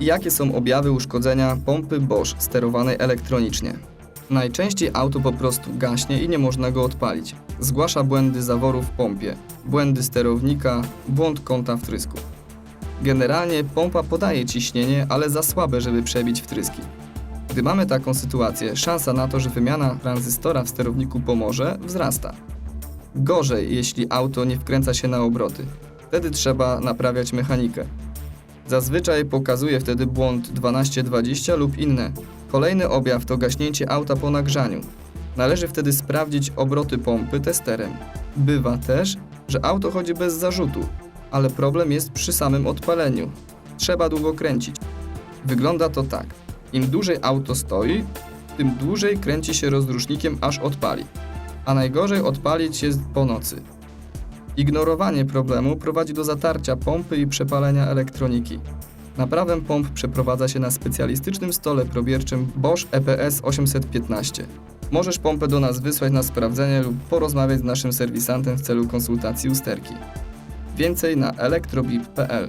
Jakie są objawy uszkodzenia pompy Bosch sterowanej elektronicznie? Najczęściej auto po prostu gaśnie i nie można go odpalić. Zgłasza błędy zaworu w pompie, błędy sterownika, błąd kąta wtrysku. Generalnie pompa podaje ciśnienie, ale za słabe, żeby przebić wtryski. Gdy mamy taką sytuację, szansa na to, że wymiana tranzystora w sterowniku pomoże, wzrasta. Gorzej, jeśli auto nie wkręca się na obroty. Wtedy trzeba naprawiać mechanikę. Zazwyczaj pokazuje wtedy błąd 1220 lub inne. Kolejny objaw to gaśnięcie auta po nagrzaniu. Należy wtedy sprawdzić obroty pompy testerem. Bywa też, że auto chodzi bez zarzutu, ale problem jest przy samym odpaleniu. Trzeba długo kręcić. Wygląda to tak. Im dłużej auto stoi, tym dłużej kręci się rozrusznikiem aż odpali. A najgorzej odpalić jest po nocy. Ignorowanie problemu prowadzi do zatarcia pompy i przepalenia elektroniki. Naprawę pomp przeprowadza się na specjalistycznym stole probierczym Bosch EPS 815. Możesz pompę do nas wysłać na sprawdzenie lub porozmawiać z naszym serwisantem w celu konsultacji usterki. Więcej na elektrobip.pl